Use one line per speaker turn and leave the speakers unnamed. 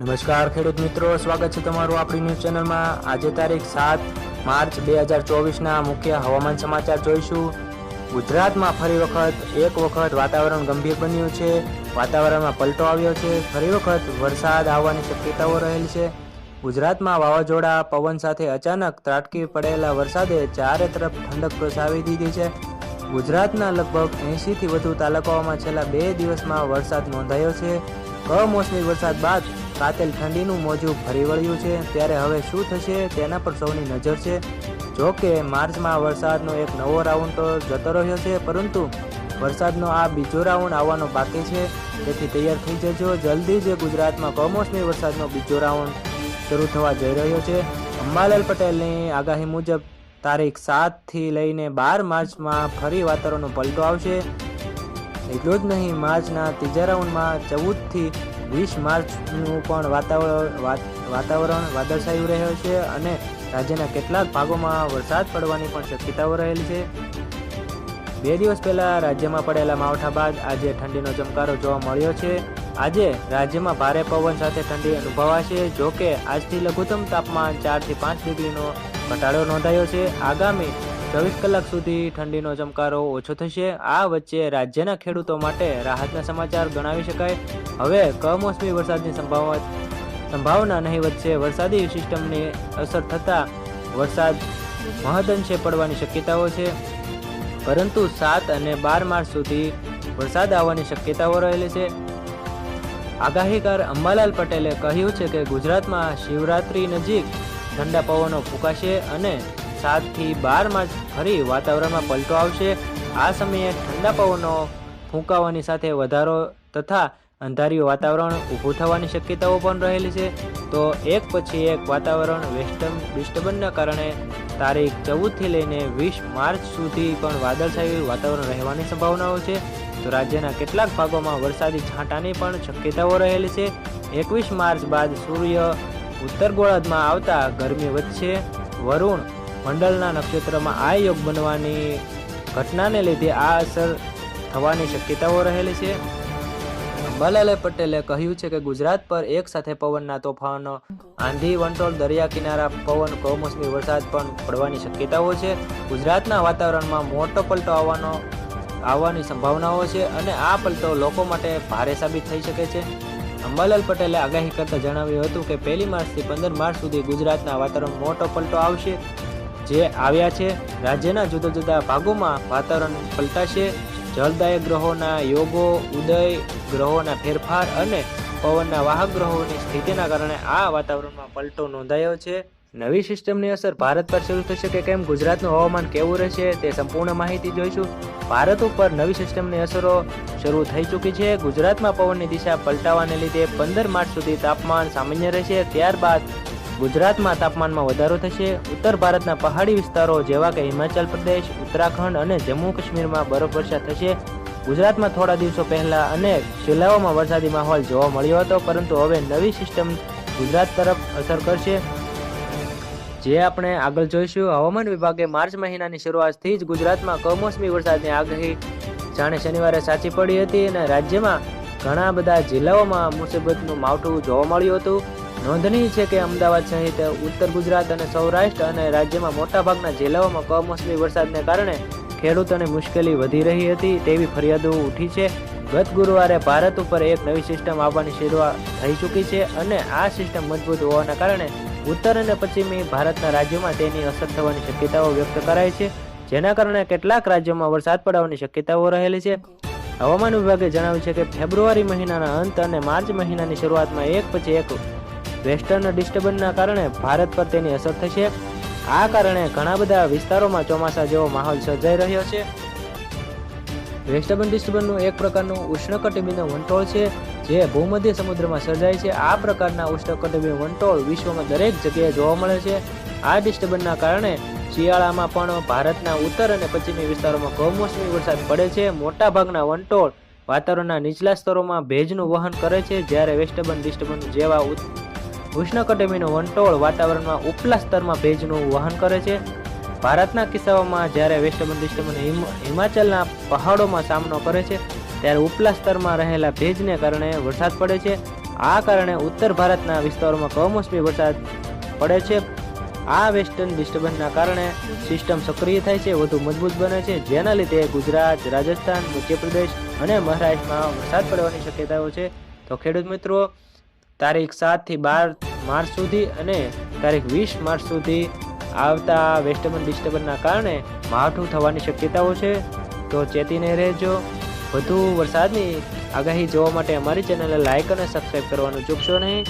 નમસ્કાર, ખેડૂત મિત્રો. સ્વાગત છે તમારું આપણી ન્યૂઝ ચેનલમાં. આજે તારીખ સાત માર્ચ બે હજાર ચોવીસના મુખ્ય હવામાન સમાચાર જોઈશું. ગુજરાતમાં ફરી વખત, એક વખત વાતાવરણ ગંભીર બન્યું છે. વાતાવરણમાં પલટો આવ્યો છે. ફરી વખત વરસાદ આવવાની શક્યતાઓ રહેલી છે. ગુજરાતમાં વાવાઝોડા, પવન સાથે અચાનક ત્રાટકી પડેલા વરસાદે ચારે તરફ ઠંડક પ્રસાવી દીધી છે. ગુજરાતના લગભગ એંશીથી વધુ તાલુકાઓમાં છેલ્લા બે દિવસમાં વરસાદ નોંધાયો છે. કમોસમી વરસાદ બાદ કાતેલ ઠંડીનું મોજું ફરી વળ્યું છે. ત્યારે હવે શું થશે તેના પર સૌની નજર છે. જો કે માર્ચમાં વરસાદનો એક નવો રાઉન્ડ તો જતો રહ્યો છે, પરંતુ વરસાદનો આ બીજો રાઉન્ડ આવવાનો બાકી છે. તેથી તૈયાર થઈ જજો. જલ્દી જ ગુજરાતમાં કમોસમી વરસાદનો બીજો રાઉન્ડ શરૂ થવા જઈ રહ્યો છે. અંબાલાલ પટેલની આગાહી મુજબ તારીખ સાતથી લઈને બાર માર્ચમાં ફરી વાતાવરણનો પલટો આવશે. એટલું જ નહીં, માર્ચના ત્રીજા રાઉન્ડમાં ચૌદથી વીસ માર્ચનું પણ વાતાવરણ વાતાવરણ વાદળછાયું રહ્યો છે અને રાજ્યના કેટલાક ભાગોમાં વરસાદ પડવાની પણ શક્યતાઓ રહેલી છે. બે દિવસ પહેલા રાજ્યમાં પડેલા માવઠા બાદ આજે ઠંડીનો ચમકારો જોવા મળ્યો છે. આજે રાજ્યમાં ભારે પવન સાથે ઠંડી અનુભવાશે જો કે આજથી લઘુત્તમ તાપમાન ચારથી પાંચ ડિગ્રીનો ઘટાડો નોંધાયો છે. આગામી ચોવીસ કલાક સુધી ઠંડીનો ચમકારો ઓછો થશે. આ વચ્ચે રાજ્યના ખેડૂતો માટે રાહતના સમાચાર ગણાવી શકાય. હવે કમોસમી વરસાદની સંભાવના સંભાવના નહીવત છે વરસાદી સિસ્ટમની અસર થતાં વરસાદ મહદઅંશે પડવાની શક્યતાઓ છે. પરંતુ સાત અને બાર માર્ચ સુધી વરસાદ આવવાની શક્યતાઓ રહેલી છે. આગાહીકાર અંબાલાલ પટેલે કહ્યું છે કે ગુજરાતમાં શિવરાત્રી નજીક ઠંડા પવનો ફૂંકાશે અને સાતથી બાર માર્ચ ફરી વાતાવરણમાં પલટો આવશે. આ સમયે ઠંડા પવનો ફૂંકાવાની સાથે વધારો તથા અંધારિયું વાતાવરણ ઊભું થવાની શક્યતાઓ પણ રહેલી છે. તો એક પછી એક વાતાવરણ વેસ્ટર્ન ડિસ્ટર્બન્સના કારણે તારીખ ચૌદથી લઈને વીસ માર્ચ સુધી પણ વાદળછાયું વાતાવરણ રહેવાની સંભાવનાઓ છે. તો રાજ્યના કેટલાક ભાગોમાં વરસાદી છાંટાની પણ શક્યતાઓ રહેલી છે. એકવીસ માર્ચ બાદ સૂર્ય ઉત્તર ગોળાર્ધમાં આવતા ગરમી વધશે. વરુણ મંડળના નક્ષત્રમાં આ યોગ બનવાની ઘટનાને લીધે આ અસર થવાની શક્યતાઓ રહેલી છે. અંબાલાલે પટેલે કહ્યું છે કે ગુજરાત પર એક સાથે પવનના તોફાનો, આંધી વંટોળ, દરિયા કિનારા પવન, કમોસમી વરસાદ પણ પડવાની શક્યતાઓ છે. ગુજરાતના વાતાવરણમાં મોટો પલટો આવવાનો, આવવાની સંભાવનાઓ છે અને આ પલટો લોકો માટે ભારે સાબિત થઈ શકે છે. અંબાલાલ પટેલે આગાહી કરતા જણાવ્યું હતું કે પહેલી માર્ચથી પંદર માર્ચ સુધી ગુજરાતના વાતાવરણ મોટો પલટો આવશે. જે આવ્યા છે, રાજ્યના જુદા જુદા ભાગોમાં વાતાવરણ પલટાશે. જળદાયક ગ્રહોના યોગો, ઉદય ગ્રહોના ફેરફાર અને પવનના વાહક ગ્રહોની સ્થિતિના કારણે આ વાતાવરણમાં પલટો નોંધાયો છે. નવી સિસ્ટમની અસર ભારત પર શરૂ થશે કે કેમ? ગુજરાતનું હવામાન કેવું રહેશે તે સંપૂર્ણ માહિતી જોઈશું. ભારત ઉપર નવી સિસ્ટમની અસરો શરૂ થઈ ચૂકી છે. ગુજરાતમાં પવનની દિશા પલટાવાને લીધે પંદર માર્ચ સુધી તાપમાન સામાન્ય રહેશે. ત્યારબાદ ગુજરાતમાં તાપમાનમાં વધારો થશે. ઉત્તર ભારતના પહાડી વિસ્તારો જેવા કે હિમાચલ પ્રદેશ, ઉત્તરાખંડ અને જમ્મુ કાશ્મીરમાં બરફવર્ષા થશે. ગુજરાતમાં થોડા દિવસો પહેલા અનેક જિલ્લાઓમાં વરસાદી માહોલ જોવા મળ્યો હતો, પરંતુ હવે નવી સિસ્ટમ ગુજરાત તરફ અસર કરશે. જે આપણે આગળ જોઈશું, હવામાન વિભાગે માર્ચ મહિનાની શરૂઆતથી જ ગુજરાતમાં કમોસમી વરસાદની આગાહી જાણે શનિવારે સાચી પડી હતી અને રાજ્યમાં ઘણા બધા જિલ્લાઓમાં મુસીબતનું માવઠું જોવા મળ્યું હતું. નોંધનીય છે કે અમદાવાદ સહિત ઉત્તર ગુજરાત અને સૌરાષ્ટ્ર અને રાજ્યમાં મોટાભાગના જિલ્લાઓમાં કમોસમી વરસાદને કારણે ખેડૂતોને મુશ્કેલી વધી રહી હતી તેવી ફરિયાદો ઉઠી છે. ગત ગુરુવારે ભારત ઉપર એક નવી સિસ્ટમ આવવાની શરૂઆત થઈ ચૂકી છે અને આ સિસ્ટમ મજબૂત હોવાના કારણે ઉત્તર અને પશ્ચિમી ભારતના રાજ્યોમાં તેની અસર થવાની શક્યતાઓ વ્યક્ત કરાય છે. જેના કારણે કેટલાક રાજ્યોમાં વરસાદ પડવાની શક્યતાઓ રહેલી છે. હવામાન વિભાગે જણાવ્યું છે કે ફેબ્રુઆરી મહિનાના અંત અને માર્ચ મહિનાની શરૂઆતમાં એક પછી એક વેસ્ટર્ન ડિસ્ટર્બન્સના કારણે ભારત પર તેની અસર થશે. આ કારણે ઘણા બધા વિસ્તારોમાં ચોમાસા જેવો માહોલ સર્જાઈ રહ્યો છે. વેસ્ટર્ન ડિસ્ટર્બન્સનું એક પ્રકારનું ઉષ્ણકટિબંધીય વંટોળ છે, જે ભૂમધ્ય સમુદ્રમાં સર્જાય છે. આ પ્રકારના ઉષ્ણકટિબંધીય વંટોળ વિશ્વમાં દરેક જગ્યાએ જોવા મળે છે. આ ડિસ્ટર્બન્સના કારણે શિયાળામાં પણ ભારતના ઉત્તર અને પશ્ચિમી વિસ્તારોમાં કમોસમી વરસાદ પડે છે. મોટાભાગના વંટોળ વાતાવરણના નીચલા સ્તરોમાં ભેજનું વહન કરે છે, જ્યારે વેસ્ટર્ન ડિસ્ટર્બન્સ જેવા ઉષ્ણકટિબંધીય વંટોળ વાતાવરણમાં ઉપલા સ્તરમાં ભેજનું વહન કરે છે. ભારતના કિસ્સાઓમાં જ્યારે વેસ્ટર્ન ડિસ્ટર્બન્સ હિમ- હિમાચલના પહાડોમાં સામનો કરે છે, ત્યારે ઉપલા સ્તરમાં રહેલા ભેજને કારણે વરસાદ પડે છે. આ કારણે ઉત્તર ભારતના વિસ્તારોમાં કમોસમી વરસાદ પડે છે. આ વેસ્ટર્ન ડિસ્ટર્બન્સના કારણે સિસ્ટમ સક્રિય થાય છે, વધુ મજબૂત બને છે. જેના લીધે ગુજરાત, રાજસ્થાન, મધ્યપ્રદેશ અને મહારાષ્ટ્રમાં વરસાદ પડવાની શક્યતાઓ છે. તો ખેડૂત મિત્રો તારીખ સાતથી બાર માર્ચ સુધી અને તારીખ વીસ માર્ચ સુધી આવતા વેસ્ટર્ન ડિસ્ટર્બન્સના કારણે માવઠું થવાની શક્યતાઓ છે. તો ચેતીને રહેજો. વધુ વરસાદની આગાહી જોવા માટે અમારી ચેનલને લાઇક અને સબસ્ક્રાઈબ કરવાનું ચૂકશો નહીં.